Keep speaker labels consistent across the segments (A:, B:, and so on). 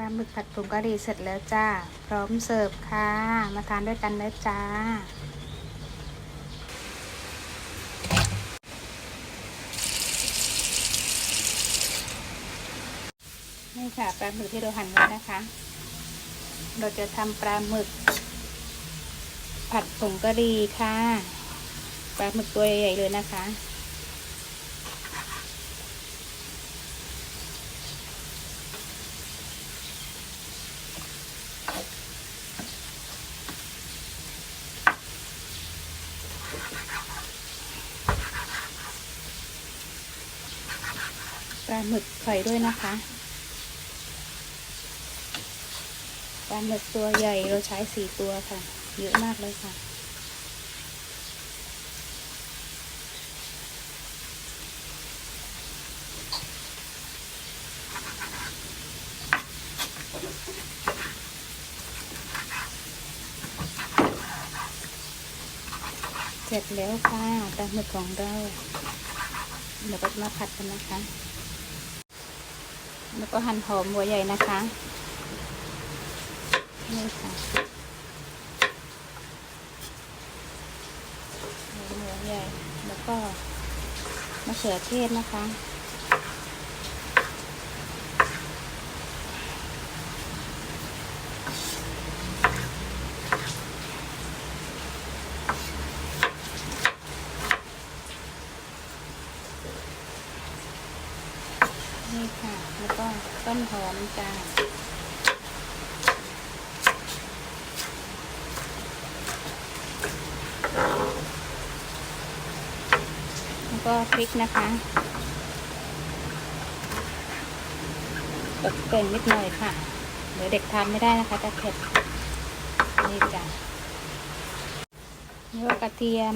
A: ปลาหมึกผัดผงกะหรี่เสร็จแล้วจ้า พร้อมเสิร์ฟค่ะ มาทานด้วยกันนะจ้า นี่ค่ะปลาหมึกที่เราหั่นไว้นะคะ เราจะทำปลาหมึก ผัดผงกะหรี่ค่ะ ปลาหมึกตัวใหญ่ๆเลยนะคะ ปลาหมึกใส่ด้วยนะคะปลาหมึกตัวใหญ่เราใช้สี่ตัวค่ะ เยอะมากเลยค่ะ เสร็จแล้วค่ะปลาหมึกของเราเดี๋ยวก็มาผัดกันนะคะ แล้วก็หั่นหอมหัวใหญ่นะคะนี่ค่ะหอมหัวใหญ่แล้วก็มะเขือเทศนะคะ นี่ค่ะ แล้วก็ต้นหอมจ้าแล้วก็พริกนะคะตกแต่งนิดหน่อยค่ะ เดี๋ยวเด็กทานไม่ได้นะคะจะเผ็ดนี่จ้ะแล้วกระเทียม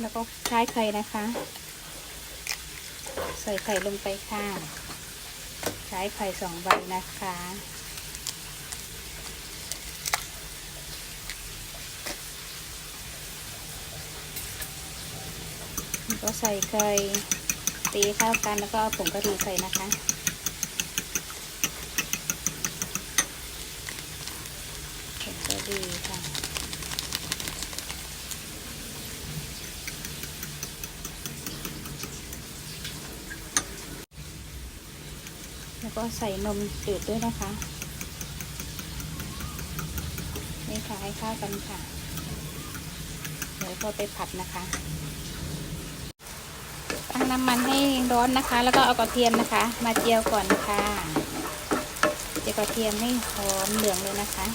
A: แล้วก็ใช้ไข่นะคะ ใส่ไข่ลงไปค่ะใช้ไข่สองใบนะคะแล้วก็ใส่ไข่ตีเข้ากันแล้วก็เอาผงกะหรี่ใส่นะคะผงกะหรี่ค่ะ แล้วก็ใส่นมจืดด้วยนะคะนี่ค่ะให้เข้ากันค่ะเดี๋ยวพอไปผัดนะคะ ตั้งน้ำมันให้ร้อนนะคะ แล้วก็เอากระเทียมนะคะ มาเจียวก่อนค่ะ เจียวกระเทียมให้หอมเหลืองเลยนะคะ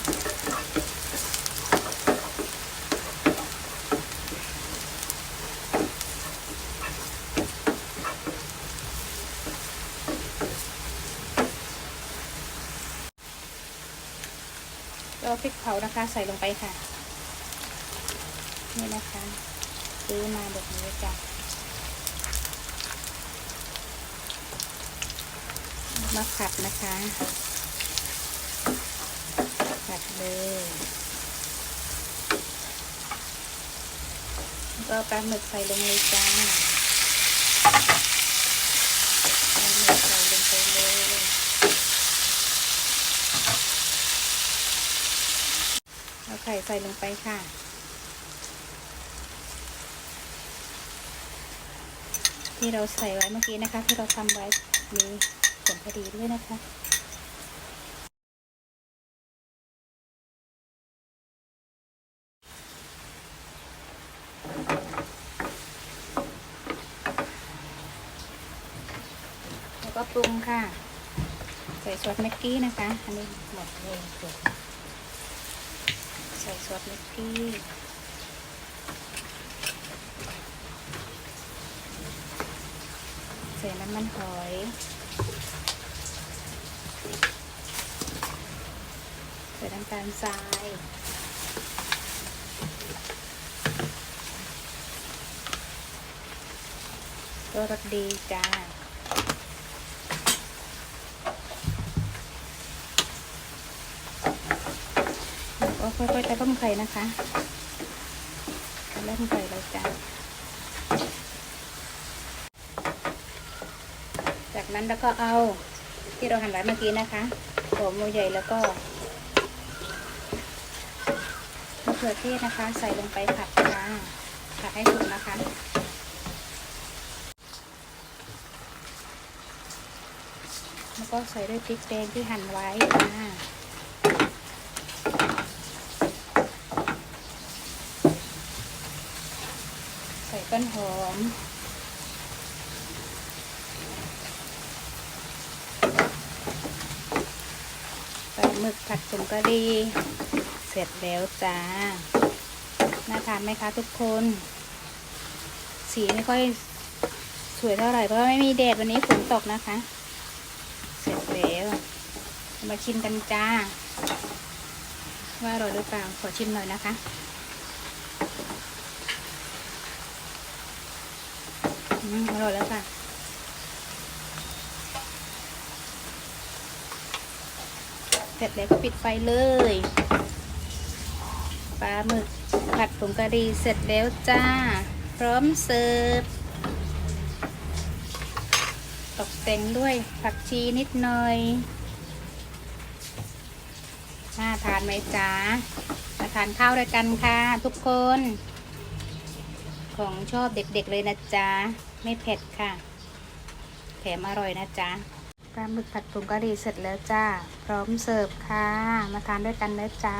A: ก็พริกเผานะคะ ใส่ลงไปค่ะ นี่นะคะซื้อมาแบบนี้จ้ะมาผัดนะคะผัดเลยก็ปลาหมึกใส่ลงเลยจ้าปลาหมึกใส่ลงไปเลย เอาไข่ใส่ลงไปค่ะ ที่เราใส่ไว้เมื่อกี้นะคะ ที่เราทำไว้มีผงกะหรี่ด้วยนะคะแล้วก็ปรุงค่ะ ใส่ซอสแม็กกี้นะคะ อันนี้หมดเลยส่วน ใส่ซอสแม็กกี้ใส่น้ำมันหอยใส่น้ำตาลทรายก็รสดีจ้า ค่อยๆตะล่อมไข่นะคะตะล่อมไข่เลยจ้ะจากนั้นแล้วก็เอาที่เราหั่นไว้เมื่อกี้นะคะหัวมูใหญ่แล้วก็มะเขือเทศนะคะ ใส่ลงไปผัดค่ะผัดให้สุกนะคะแล้วก็ใส่ด้วยพริกแดงที่หั่นไว้ค่ะ ต้นหอมใส่หมึกผัดผงกะหรี่เสร็จแล้วจ้า น่าทานไหมคะทุกคน สีไม่ค่อยสวยเท่าไหร่เพราะว่าไม่มีแดดวันนี้ฝนตกนะคะ เสร็จแล้วมาชิมกันจ้า ว่าอร่อยหรือเปล่า ขอชิมหน่อยนะคะ อร่อยแล้วค่ะเสร็จแล้วก็ปิดไฟเลยปลาหมึกผัดผงกะหรี่เสร็จแล้วจ้า พร้อมเสิร์ฟตกแต่งด้วยผักชีนิดหน่อยน่าทานไหมจ๊ะมาทานข้าวด้วยกันค่ะทุกคน ของชอบเด็กๆเลยนะจ๊ะ ไม่เผ็ดค่ะ แถมอร่อยนะจ๊ะปลาหมึกผัดผงกะหรี่เสร็จแล้วจ้า พร้อมเสิร์ฟค่ะ มาทานด้วยกันเลยจ้า